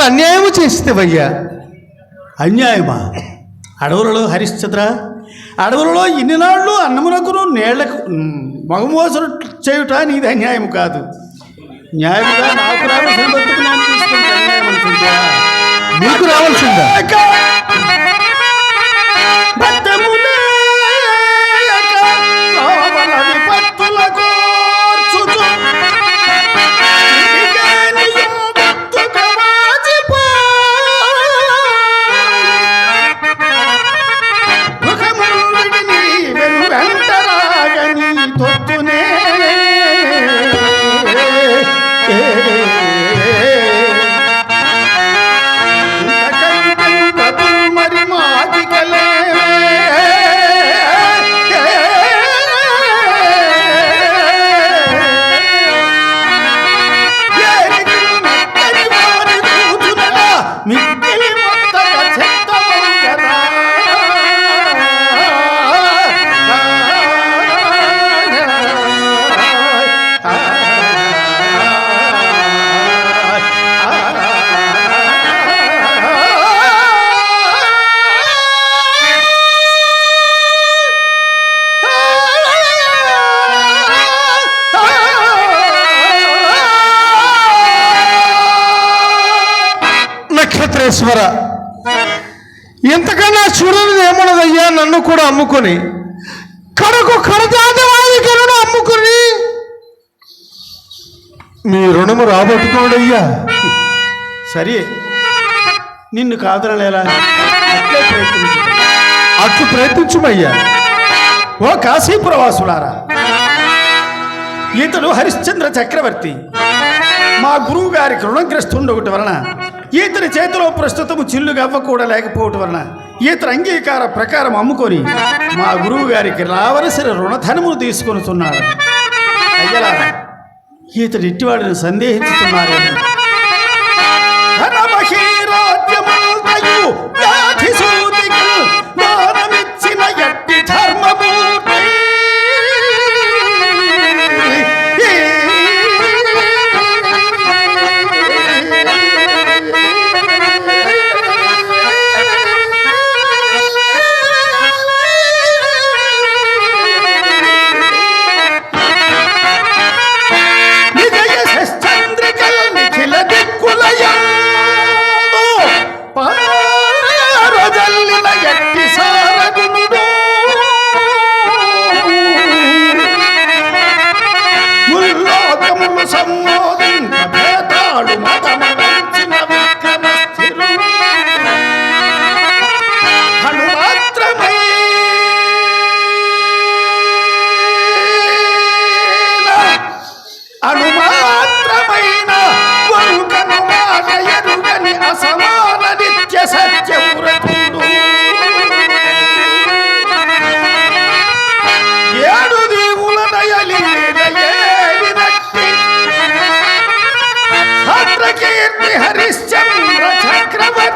ఎంత అన్యాయం చేస్తేవయ్యా? అన్యాయమా? అడవులలో హరిశ్చంద్ర అడవులలో ఇన్ని నాళ్ళు అన్నమునకును నీళ్ళకు మగమోసలు చేయుట నీది అన్యాయం కాదు. న్యాయముగా నాకు రావాల్సిన బతుకు నేను తీసుకుంటే అన్యాయం అనుకుంటా నీకు రావాల్సిందా నక్షత్రేశ్వర ఇంతకన్నా చూడనిది ఏమన్నదయ్యా నన్ను కూడా అమ్ముకొని? కడకు కడదాదవాదికలను అమ్ముకొని? మీ రుణము రాబట్టుకోడయ్యా. సరే నిన్ను కాదనలేలా అట్లే ప్రయత్నించు. అట్లు ప్రయత్నించుమయ్యా. ఓ కాశీపురవాసులారా ఈతడు హరిశ్చంద్ర చక్రవర్తి. మా గురువు గారికి రుణగ్రస్తుండొకటి వలన ఈతని చేతిలో ప్రస్తుతము చిల్లుగా అవ్వకూడా లేకపోవటం వలన ఈతని అంగీకార ప్రకారం అమ్ముకొని మా గురువు గారికి రావలసిన రుణధనమును తీసుకొనుతున్నాడు అయ్యలా ఈతడు ఇట్టివాడిని సందేహించుతున్నారు నిత్య ఏడు దీవుల దయలి ఏలినట్టి హరిశ్చంద్ర చక్రవర్తి.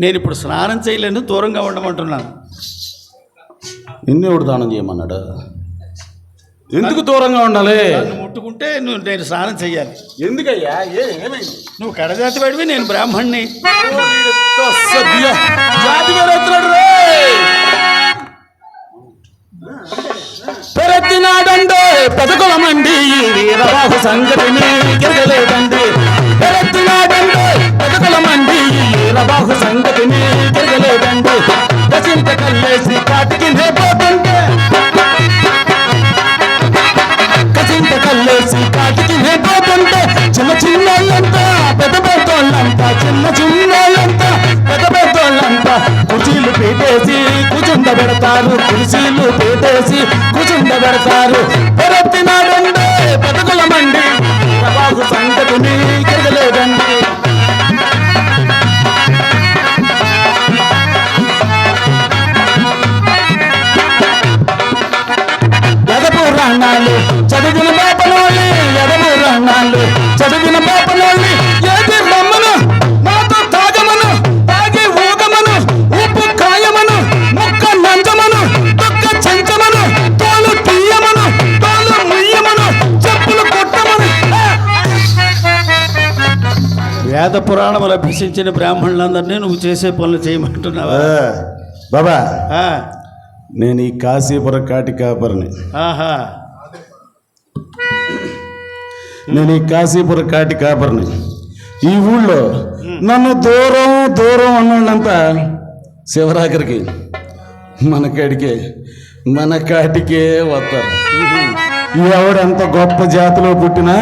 నేను ఇప్పుడు స్నానం చేయలేను దూరంగా ఉండమంటున్నాను. నిన్ను ఎవడు దానం చేయమన్నాడు? ఎందుకు దూరంగా ఉండాలి? నన్ను ముట్టుకుంటే నువ్వు నేను స్నానం చేయాలి ఎందుకయ్యా? ఏ ఏమైంది? నువ్వు కడజాతి వాడివి నేను బ్రాహ్మణ్ణి. జాతి పెరెత్తినాడండే పెదకులమండి ఈ ఈ సంగతి సంగతిని తిరగలేదండి రచింత కల్లేసి కాటికి నే పోతుంటే. కసింత కల్లేసి కాటికి నే పోతుంటే. చిన్న చిన్నోళ్ళంతా పెద్ద పెద్దోళ్ళంతా చిన్న చిన్నోళ్ళంతా పెద్ద పెద్దోళ్ళంతా కుర్చీలు పెట్టేసి కుచుండ పెడతారు కుర్చీలు పెట్టేసి కుచుండ పెడతారు. పెరెత్తినాడండి పెదకులమండి అభ్యసించిన బ్రాహ్మణులందరినీ నువ్వు చేసే పనులు చేయమంటున్నావా? బాబా నేను ఈ కాశీపురం కాటి కాపరిని. ఆహా. నేను ఈ కాశీపురం కాటి కాపరిని. ఈ ఊళ్ళో నన్ను దూరం దూరం అన్నాళ్ళంతా శివరాకరికి మన కాడికే మన కాటికే వస్తారు. ఎవడంత గొప్ప జాతిలో పుట్టినా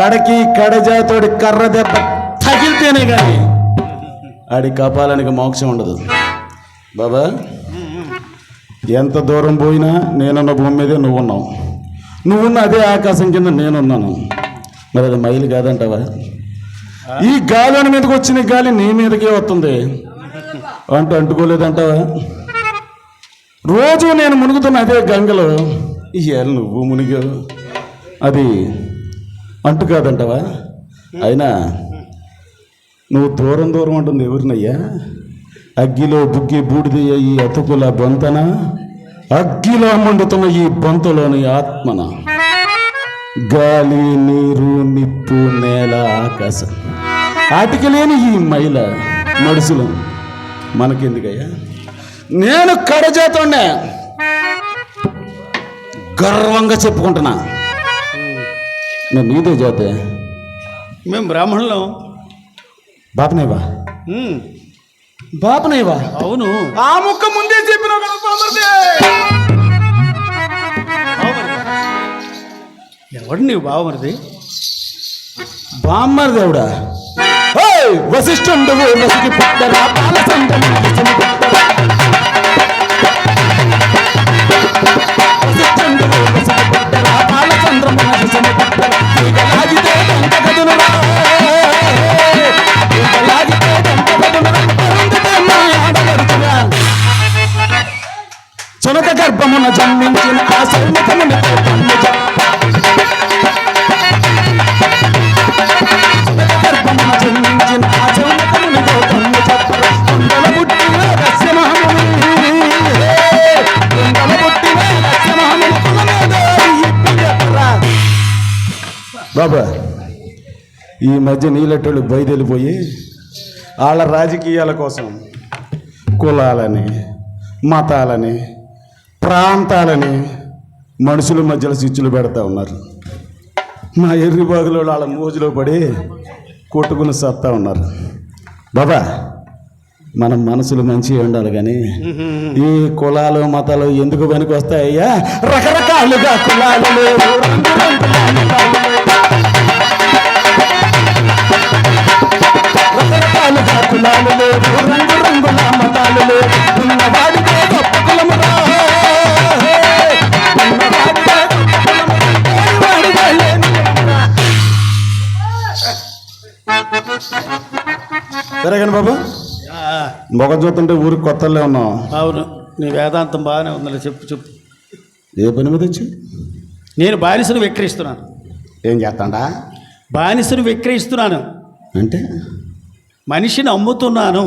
కడకి కడజాతోడి కర్ర దెబ్బ తగిలితేనే కానీ. ఆడి కపాలానికి మోక్షం ఉండదు. బాబా ఎంత దూరం పోయినా నేనున్న భూమి మీదే నువ్వున్నావు. నువ్వున్న అదే ఆకాశం కింద నేనున్నాను. మరి అది మైలు కాదంటావా? ఈ గాలి మీదకి వచ్చిన గాలి నీ మీదకే వస్తుంది. అంటూ అంటుకోలేదంటావా? రోజు నేను మునుగుతున్న అదే గంగలో ఇవాళ నువ్వు మునిగావు. అది అంటు కాదంటావా? అయినా నువ్వు దూరం దూరం అంటుంది ఎవరినయ్యా? అగ్గిలో బుగ్గి బూడిదయ్య ఈ అతుకుల బొంతన? అగ్గిలో మండుతున్న ఈ బొంతలోని ఆత్మన? గాలి నీరు నిప్పు నేల ఆకాశం. ఆటికి లేని ఈ మైల మడుసులు మనకెందుకయ్యా? నేను కడజాతోనే గర్వంగా చెప్పుకుంటున్నా. నేను నీదే జాతే. మేము బ్రాహ్మణులం. బాపనేవా? బాపనేవా? అవును. ఆ ముక్క ముందే బామర్ది. ఎవడు నీవు బావమరిది? బామ్మర్ దేవుడా వశిష్ఠుండు వసికి పుట్టరా? బాలచంద్రుడు వసికి పుట్టరా. వశిష్ఠుండు వసికి చునక గర్భమున జన్మించిన ఆ సైనికముని ఈ మధ్య నీలటోళ్ళు బయదెళ్ళిపోయి వాళ్ళ రాజకీయాల కోసం కులాలని మతాలని ప్రాంతాలని మనుషుల మధ్యలో స్విచ్చులు పెడతా ఉన్నారు. మా ఎర్రి బాగులో వాళ్ళ మోజులో పడి కొట్టుకుని సత్తా ఉన్నారు. బాబా మన మనసులు మంచిగా ఉండాలి కానీ ఈ కులాలు మతాలు ఎందుకు పనికి వస్తాయ్యా రకరకాలుగా కులాలు మొగ చూస్తుంటే ఊరికి కొత్తలే ఉన్నాం అవును నీ వేదాంతం బాగానే ఉందిలే చెప్పు చెప్పు. ఏ పని మీద వచ్చి? నేను బానిసను విక్రయిస్తున్నాను ఏం చేస్తాడా? బానిసను విక్రయిస్తున్నాను అంటే? మనిషిని అమ్ముతున్నాను.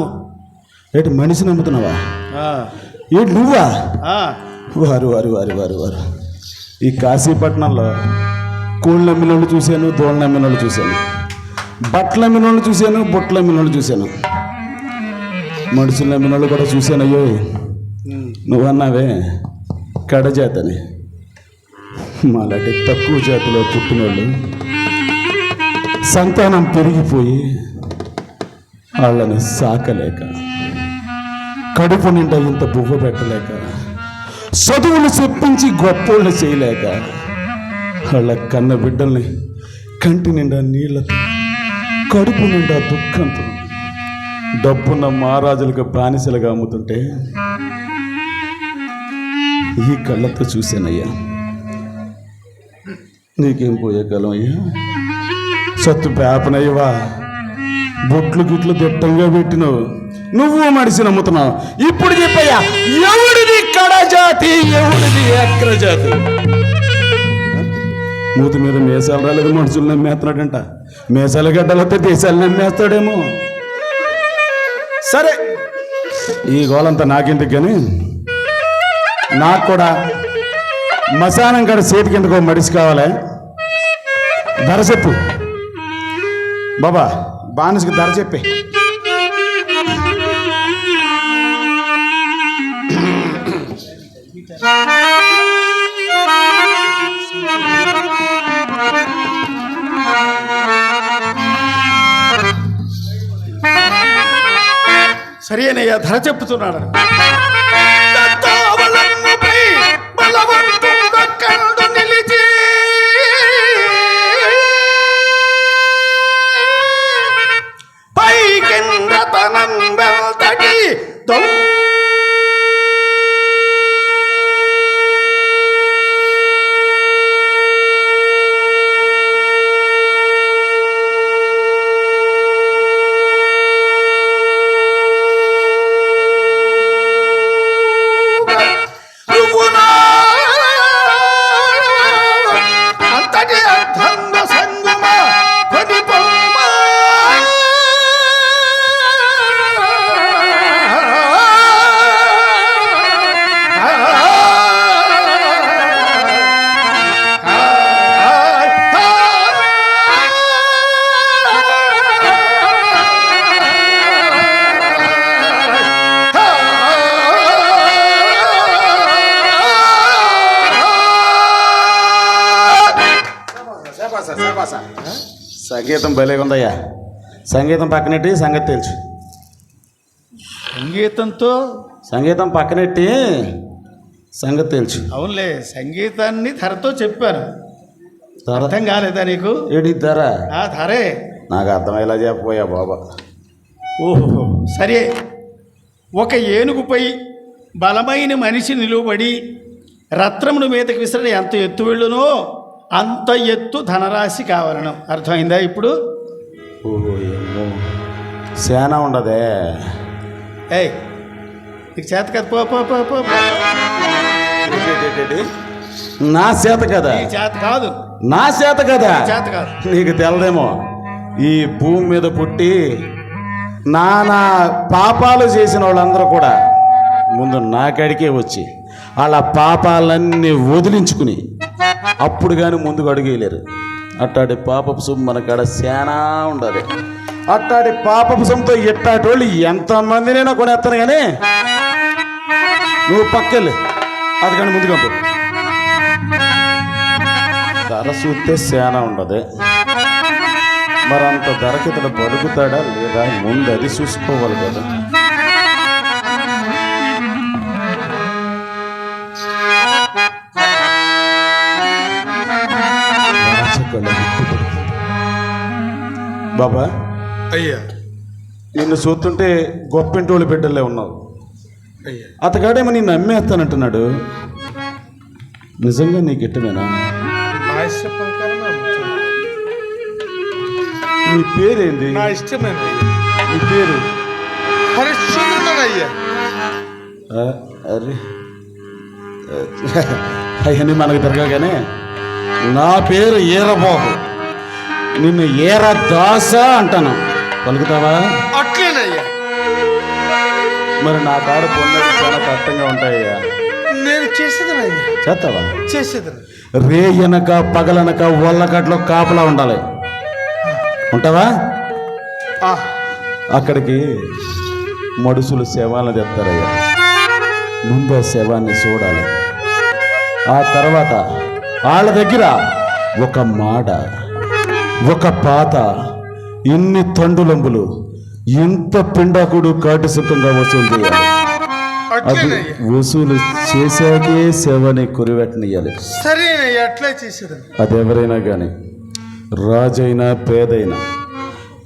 ఏంటి మనిషిని నమ్ముతున్నావా ఆ, ఏంటి నువ్వా? వారు వారు వారు వారు వారు. ఈ కాశీపట్నంలో కోళ్ళు అమ్మిన వాళ్ళు చూశాను దోళ్ళని అమ్మిన వాళ్ళు చూశాను. బట్టలు అమ్మిన వాళ్ళు చూశాను బుట్టలు అమ్మిన వాళ్ళు చూశాను. మనుషులు అమ్మిన కూడా చూశాను అయ్యో. నువ్వు అన్నావే కడజాతని మాలాంటి తక్కువ జాతిలో పుట్టినోళ్ళు సంతానం పెరిగిపోయి వాళ్ళని సాకలేక కడుపు నిండా ఇంత బువ్వ పెట్టలేక చదువులు చెప్పించి గొప్పోళ్ళు చేయలేక వాళ్ళ కన్న బిడ్డల్ని కంటి నిండా నీళ్ళతో కడుపు నిండా దుఃఖంతో డబ్బున్న మహారాజులకు బానిసలుగా అమ్ముతుంటే ఈ కళ్ళతో చూశానయ్యా. నీకేం పోయే కాలం అయ్యా? సత్తు పేపనయ్యవా బొట్లు గిట్లు దిట్టంగా పెట్టినావు నువ్వు మడిసి నమ్ముతున్నావు. ఇప్పుడు చెప్పయ్యా ఎవడిది కడజాతి ఎవడిది అక్రజాతి మూతి మీద మేసాలు రాలేదు మనుషులు నమ్మేస్తున్నాడంట. మేసాల గడ్డలతో దేశాలు నమ్మేస్తాడేమో. సరే. ఈ గోలంతా నాకెందుకు కానీ నాకు కూడా మశానం కాడ సేతి కిందకు మడిసి కావాలి. ధర చెప్పు. బాబా బానిసకి ధర చెప్పే. సరేనయ్యా ధర చెప్తున్నాడు. పై కింద తనం వెల్తటి దొంగ సంగీతం భలేగా ఉందయ్యా. సంగీతం పక్కనెట్టి సంగతి తెలుసు సంగీతంతో సంగీతం పక్కనెట్టి సంగతి తెలుసు అవునులే సంగీతాన్ని ధరతో చెప్పాను. అర్థం కాలేదా నీకు? ఏడి ధర? ఆ ధరే. నాకు అర్థమయ్యేలా చెప్పబోయా బాబా. ఓహో సరే. ఒక ఏనుగుపై బలమైన మనిషి నిలువబడి రత్నమును మీదకి విసిరిన ఎంత ఎత్తు వెళ్ళునో అంత ఎత్తు ధనరాశి కావాలను అర్థమైందా ఇప్పుడు? సేన ఉండదే. ఏయ్ నీకు చేత కదా. పో పో పో. నా చేత కదా? చేత కాదు. నా చేత కదా? చేత కాదు. నీకు తెలదేమో. ఈ భూమి మీద పుట్టి నానా పాపాలు చేసిన వాళ్ళందరూ కూడా ముందు నాకడికే వచ్చి వాళ్ళ పాపాలన్నీ వదిలించుకుని అప్పుడు కానీ ముందుకు అడుగేయలేరు. అట్టాడి పాపపు సొమ్ము మన కాడ శానా ఉండదు అట్టాడి పాపపు సొమ్ముతో ఎట్టాటి వాళ్ళు ఎంతమందినైనా కొనేస్తాను కానీ నువ్వు పక్కెళ్ళు. అది కానీ ముందుగా ధర చూస్తే శానా ఉండదు. మరి అంత ధరకి ఇతడు బతుకుతాడా లేదా ముందు అది చూసుకోవాలి కదా. బాబా అయ్యా. నిన్ను చూస్తుంటే గొప్పింటోళ్ళు బిడ్డలే ఉన్నావు అయ్యా. అతగాడేమో నిన్ను అమ్మేస్తానంటున్నాడు. నిజంగా నా అమ్ముతాను. నీ పేరేంది? నా ఇష్టమేనా? నీ పేరు? ఆ, అరే. అవన్నీ మనకు తిరగగానే నా పేరు ఈరబాబు. నిన్ను ఈర దాస అంటాను. పలుకుతావా? అట్లేనయ్యా. మరి నా కాడ పొన్నది చాలా కష్టంగా ఉంటాయ్యా. నేను చేసేదనయ్యా. చేస్తావా? చేసేదను రేయనక పగలనక ఒళ్ళకట్లో కాపలా ఉండాలి. ఉంటావా? అక్కడికి మడుసులు శవాలను తెస్తారయ్యా. ముందు ఆ శవాన్ని చూడాలి. ఆ తర్వాత వాళ్ళ దగ్గర ఒక మాడ. ఒక పాత ఇన్ని తండులంబులు ఇంత పిండాకుడు కాటి సుఖంగా వసూలు చేయాలి. అది వసూలు చేశాకే శవాన్ని కురివెట్టనియాలి చేసేదను అదెవరైనా కానీ రాజైనా పేదైనా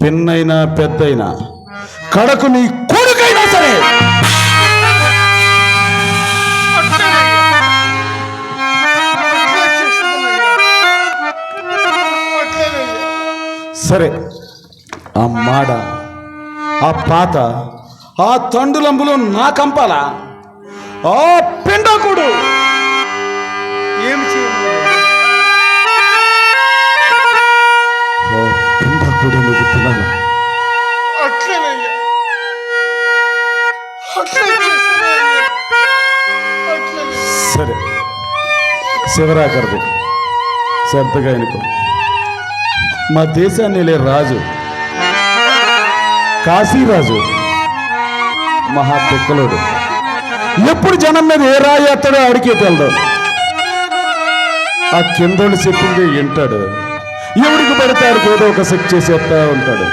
పిన్నైనా పెద్దైనా కడకు నీ సరే ఆ మాడ ఆ పాత ఆ తండులంబులు నా కంపాల? ఆ పిండకుడు! ఏం పిండకుడు నువ్వు. సరే శివరాకరది శ్రద్ధగా అనుకో మా దేశాన్ని లే రాజు. కాశీరాజు మహా పెక్కలోడు ఎప్పుడు జనం మీద ఏ రాయి ఎత్తాడో ఆడికే తెలదు. ఆ కిందోళ్ళు చెప్పింది వింటాడు. ఎవడికి పడతాడు ఏదో ఒక సెట్ చేసి వస్తా ఉంటాడు.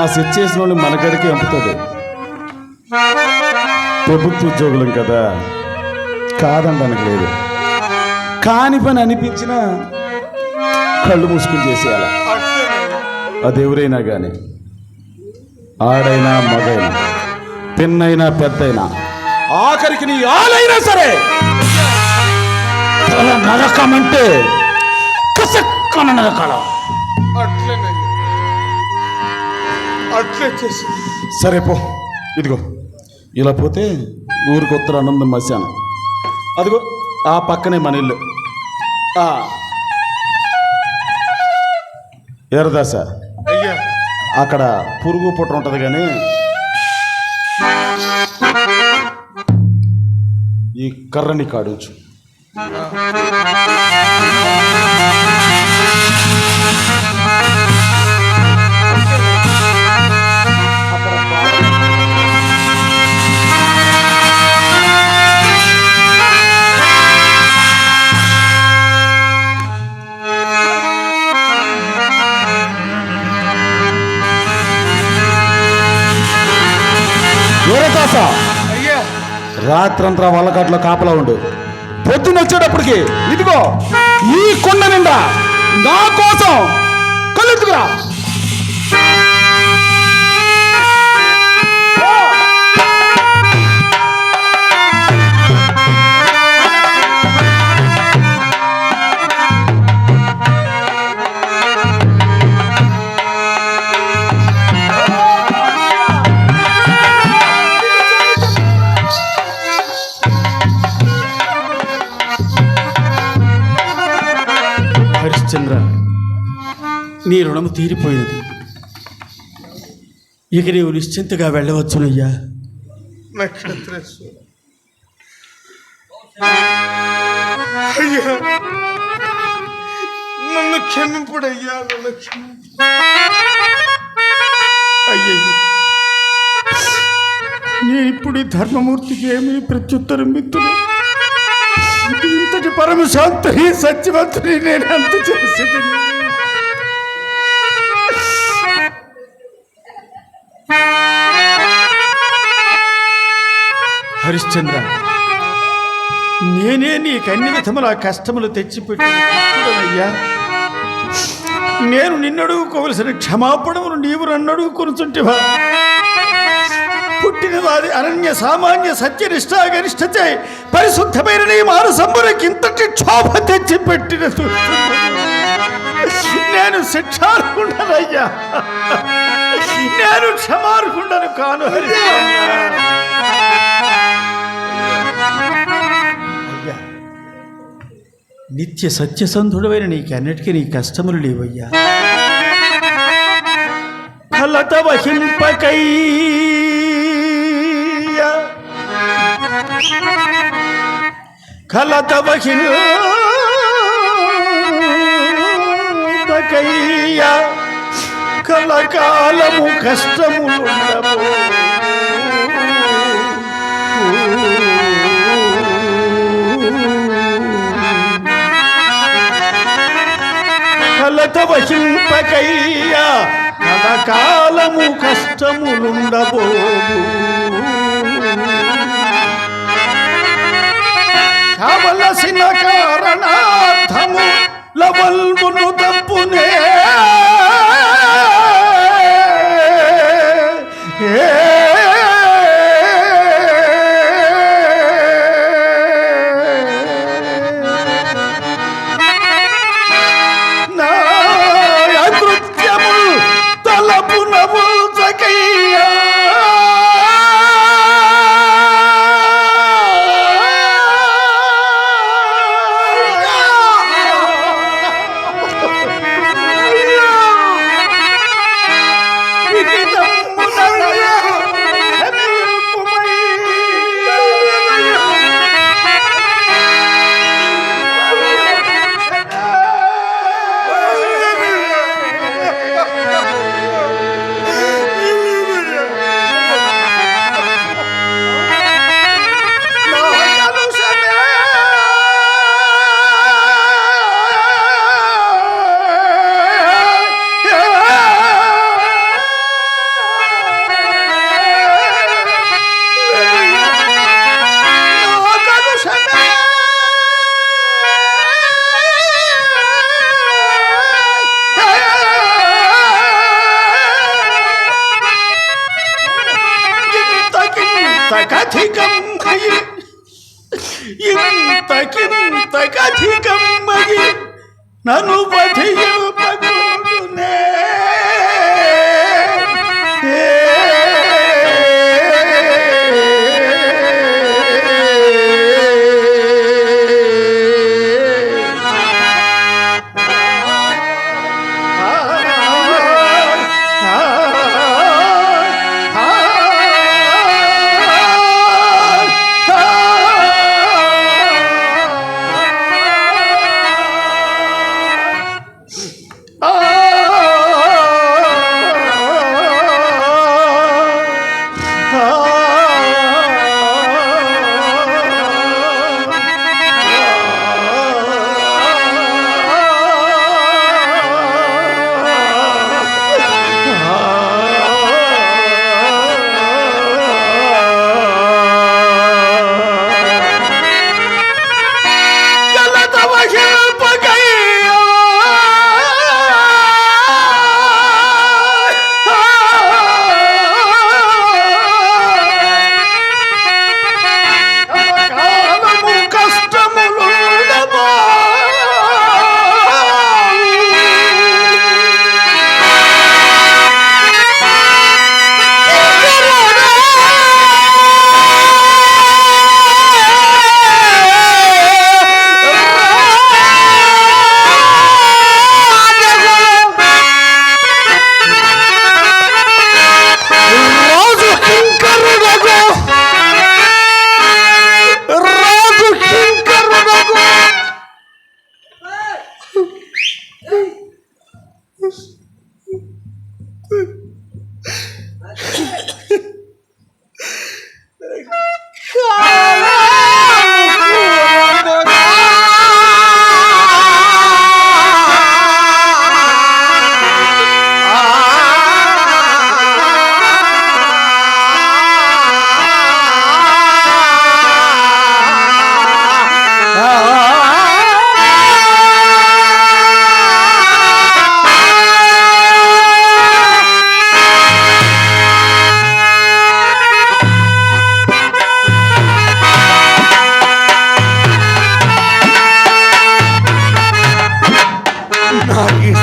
ఆ సెట్ చేసిన వాళ్ళు మనకడికి పంపుతాడు. ప్రభుత్వ ఉద్యోగులం కదా. కాదనడానికి లేదు కాని పని అనిపించినా కళ్ళు మూసుకుని చేసేయాల? అట్లేనయ్యా. అదెవరైనా కానీ ఆడైనా మగైనా పిన్నైనా పెద్దైనా ఆఖరికి నీ ఆలైనా సరే! నరకమంటే కసక్కన నరకాల. అట్లే చేసి. సరే పో ఇదిగో. ఇలా పోతే ఊరికి ఉత్తర ఆనందం మశాను అదిగో ఆ పక్కనే మన ఇల్లు. అయ్యా. అక్కడ పురుగు పుట్ర ఉంటుంది కానీ ఈ కర్రని కాడుచు. రాత్రంతా వల్లకాట్లో కాపలా ఉండు. పొద్దున్న వచ్చేటప్పటికి ఇదిగో ఈ కొండ నిండా నా కోసం కళ్ళెత్తుకురా నీ రుణము తీరిపోయినది. ఇక నీవు నిశ్చింతగా వెళ్ళవచ్చునయ్యా. నక్షత్రేశ్వర అయ్యా నన్ను క్షమింపుడయ్యా నన్ను క్షమింపు అయ్యయ్య. నేను ఇప్పుడు ధర్మమూర్తికి ఏమి ప్రత్యుత్తరం మిత్రుడు ఇంతటి పరమశాంతి సత్యవంతుని నేను అంత చేసేది హరిశ్చంద్ర నేనే నీకు అన్ని విధముల కష్టములు తెచ్చిపెట్టిన నేను నిన్నడుగుకోవలసిన క్షమాపణమును నీవు నన్ను అడుగుకొనుచుంటివా పుట్టిన అనన్య సామాన్య సత్యనిష్ట గనిష్టచే పరిశుద్ధమైన నీ మానసంబునకి ఇంతటి క్షోభ తెచ్చి పెట్టిన నేను శిక్షార్హుండనయ్యా. నేను క్షమార్హుండను కాను నిత్య సత్యసంధుడమైన నీకు అన్నిటికీ నీ కష్టములు లేవయ్యా. కలత వహింపకై కలత వహింపకయ్యా. కలకాలము కష్టములు కలత వశింపకయ్యా. కలకాలము కష్టములుండబోదు కావలసిన కారణార్థము లవల్మును తప్పునే.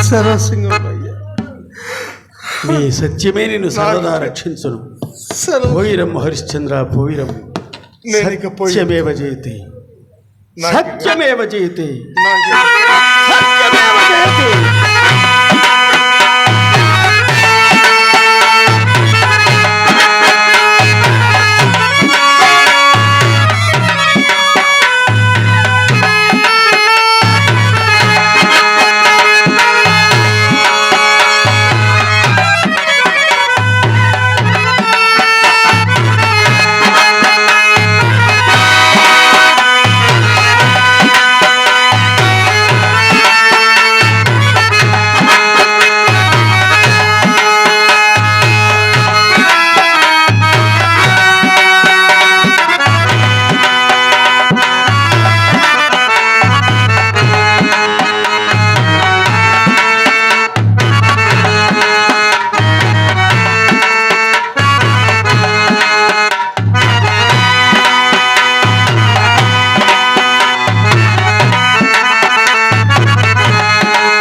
సరసింగమయ్యా నీ సత్యమే నిన్ను సర్వదా రక్షించును. పోయిరం హరిశ్చంద్ర పోయిరం నేను సత్యమేవ జయతే. సత్యమేవ జయతే. సత్యమేవ జయతే.